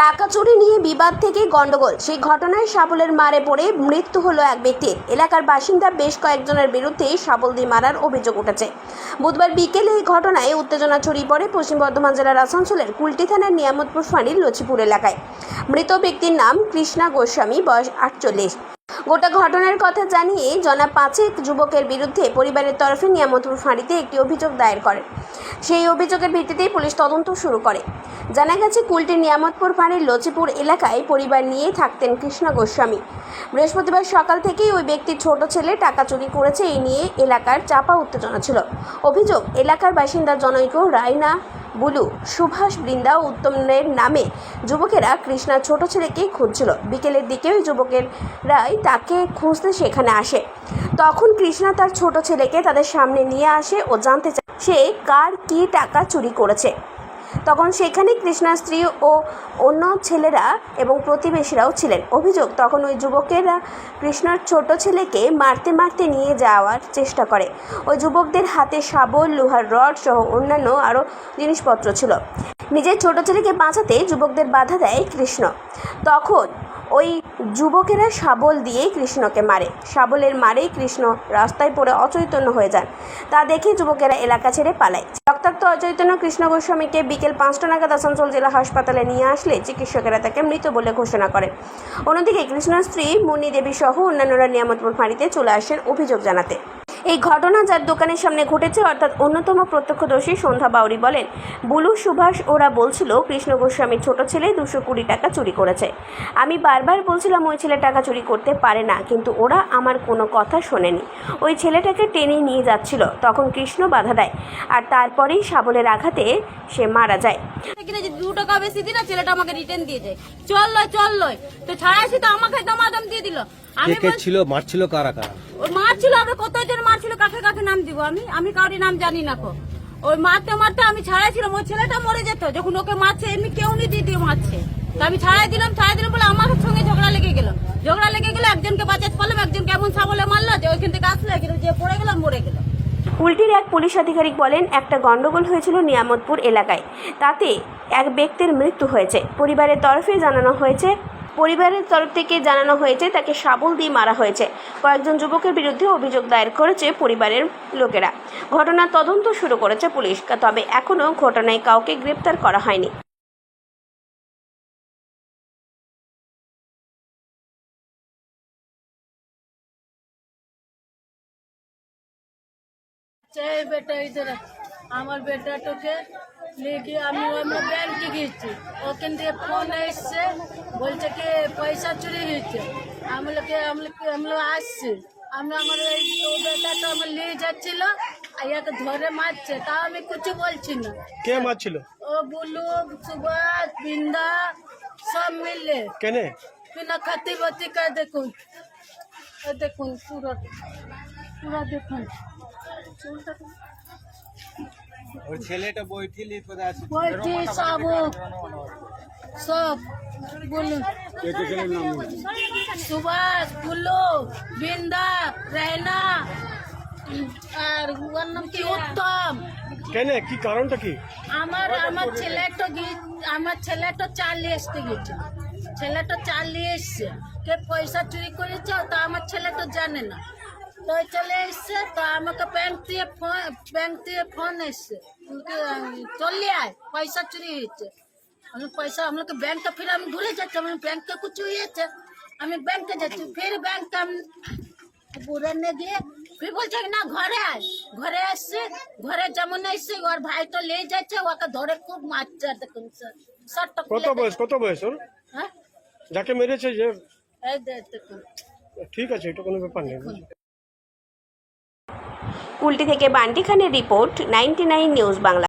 টাকা চুরি নিয়ে বিবাদ থেকে গন্ডগোল। সেই ঘটনায় সাবলের মারে পড়ে মৃত্যু হলো এক ব্যক্তির এলাকার বাসিন্দা বেশ কয়েকজনের বিরুদ্ধে শাবল দিয়ে মারার অভিযোগ উঠেছে। বুধবার বিকেলে এই ঘটনায় উত্তেজনা ছড়িয়ে পড়ে পশ্চিম বর্ধমান জেলার আসানসোলের কুলটি থানার নিয়ামতপুর ফাঁড়ির লচিপুর এলাকায়। মৃত ব্যক্তির নাম কৃষ্ণা গোস্বামী, বয়স আটচল্লিশ। গোটা ঘটনার কথা জানিয়ে জনা পাঁচেক যুবকের বিরুদ্ধে পরিবারের তরফে নিয়ামতপুর ফাঁড়িতে একটি অভিযোগ দায়ের করেন। সেই অভিযোগের ভিত্তিতেই পুলিশ তদন্ত শুরু করে। জানা গেছে, কুলটি নিয়ামতপুর ফাঁড়ির লচিপুর এলাকায় পরিবার নিয়ে থাকতেন কৃষ্ণ গোস্বামী। বৃহস্পতিবার সকাল থেকেই ওই ব্যক্তির ছোট ছেলে টাকা চুরি করেছে, এই নিয়ে এলাকার চাপা উত্তেজনা ছিল। অভিযোগ, এলাকার বাসিন্দা জনৈক রায়না বুলু, সুভাষ বৃন্দা উত্তমের নামে যুবকেরা কৃষ্ণার ছোট ছেলেকে খুঁজছিল। বিকেলের দিকে ওই যুবকেরাই তাকে খুঁজতে সেখানে আসে। তখন কৃষ্ণা তার ছোট ছেলেকে তাদের সামনে নিয়ে আসে ও জানতে চায়, সে কার কি টাকা চুরি করেছে। তখন সেখানে কৃষ্ণার স্ত্রী ও অন্য ছেলেরা এবং প্রতিবেশীরাও ছিলেন। অভিযোগ, তখন ওই যুবকেরা কৃষ্ণার ছোট ছেলেকে মারতে মারতে নিয়ে যাওয়ার চেষ্টা করে। ওই যুবকদের হাতে শাবল, লোহার রড সহ অন্যান্য আরও জিনিসপত্র ছিল। নিজের ছোট ছেলেকে বাঁচাতে যুবকদের বাধা দেয় কৃষ্ণ। তখন ওই যুবকেরা শাবল দিয়ে কৃষ্ণকে মারে। শাবলের মারেই কৃষ্ণ রাস্তায় পড়ে অচৈতন্য হয়ে যান। তা দেখে যুবকেরা এলাকা ছেড়ে পালায়। রক্তাক্ত অচৈতন্য কৃষ্ণ গোস্বামীকে বিকেল পাঁচটা নাগাদ আসানসোল জেলা হাসপাতালে নিয়ে আসলে চিকিৎসকেরা তাকে মৃত বলে ঘোষণা করেন অন্যদিকে কৃষ্ণার স্ত্রী মুন্নি দেবী সহ অন্যান্যরা নিয়ামতপুর ফাঁড়িতে চলে আসেন অভিযোগ জানাতে। এই ঘটনা যার দোকানের সামনে ঘটেছে, অর্থাৎ অন্যতম প্রত্যক্ষদর্শী সন্ধ্যা বাউরি বলেন, বুলু, সুভাষ, ওরা বলছিল, কৃষ্ণ গোস্বামীর ছোট ছেলে দুশো কুড়ি টাকা চুরি করেছে। আমি বারবার বলছিলাম ওই ছেলে টাকা চুরি করতে পারে না, কিন্তু ওরা আমার কোনো কথা শোনেনি। ওই ছেলেটাকে টেনে নিয়ে যাচ্ছিল। তখন কৃষ্ণ বাধা দেয়, আর তারপরেই শাবলের আঘাতে সে মারা যায়। দু টাকা বেশি দিন ছেলেটা আমাকে রিটার্ন দিয়ে যায় চল লয় চল লয়। তো ছাড়াইছি তো আমাকে দমাদম দিয়ে দিল। কে কে ছিল মারছিল কারা কারা? ওই মারছিল আমরা কতজন মারছিল কাকে কাকে নাম দিব আমি? আমি কাউরি নাম জানি না কো ওই মারতে মারতে আমি ছাড়াইছিলাম ওই ছেলেটা মরে যেত যখন ওকে মারছে এমনি কেউ নি দিয়ে মারছে। তো আমি ছাড়াই দিলাম ছাড়াই দিলাম বলে আমার সঙ্গে ঝগড়া লেগে গেল। ঝগড়া লেগে গেলে একজনকে বাঁচাতে পারলাম একজন কেমন সাবলে মারলো যে ওইখান থেকে আসলে কিন্তু যে পড়ে গেলাম মরে গেলাম কুলটির এক পুলিশ আধিকারিক বলেন একটা গন্ডগোল হয়েছিল নিয়ামতপুর এলাকায়। তাতে এক ব্যক্তির মৃত্যু হয়েছে। পরিবারের তরফে জানানো হয়েছে পরিবারের তরফ থেকে জানানো হয়েছে, তাকে শাবল দিয়ে মারা হয়েছে। কয়েকজন যুবকের বিরুদ্ধে অভিযোগ দায়ের করেছে পরিবারের লোকেরা। ঘটনার তদন্ত শুরু করেছে পুলিশ, তবে এখনও ঘটনায় কাউকে গ্রেপ্তার করা হয়নি। চাই বেটা আমার বেটাটাকে লেগে আমি আমরা ব্যাংকে গিয়েছি ওখান থেকে ফোন এসছে বলছে কি পয়সা চুরি হয়েছে। আমলোকে আমলোকে আমলো আসছে। আমরা আমার ওই বেটাটা আমার নিয়ে যাচ্ছিল ইয়াকে ধরে মারছে। তাও আমি কিছু বলছি না। কে মারছিল? ও বুলু সুভাষ বিন্দা সব মিললে কেনে? বিনা খাতি বাতি কা দেখুন। দেখুন পুরো পুরো দেখুন। চুলটা তো- ওই ছেলেটা বলছি সব সব বলুন। সুভাষ বুল্লু বিন্দা রেহনা আর ওর নাম কি? উত্তম। কেনে? কি কারণটা কি? আমার আমার ছেলেটা আমার ছেলেটা চালিয়ে আসতে গেছিল ছেলেটা চালিয়ে এসছে। কে পয়সা চুরি করেছে তা আমার ছেলেটা জানে না। তো চলে এসছে তো আমাকে ব্যাংক দিয়ে ফোন ব্যাংক দিয়ে ফোন এসছে বলছে, চলে আয় পয়সা চুরি হয়েছে। আমি পয়সা আমাকে ব্যাংকে ফিরে আমি ভুলে যাচ্ছি আমি ব্যাংকে কিছু হয়েছে আমি ব্যাংকে যাচ্ছি ফির ব্যাংক আমি পুরানে দিয়ে ফির বলছে না ঘরে আয়। ঘরে আসছে ঘরে যেমন এসছে ওর ভাই তো লে যাচ্ছে ওকে ধরে খুব মারছে দেখুন স্যার কত বয়স কত বয়স ওর? হ্যাঁ? যাকে মেরেছে যে? এই দেখুন। ঠিক আছে এটা কোনো ব্যাপার নেই। কুলটি থেকে বান্টি খানের রিপোর্ট নাইনটি নিউজ বাংলা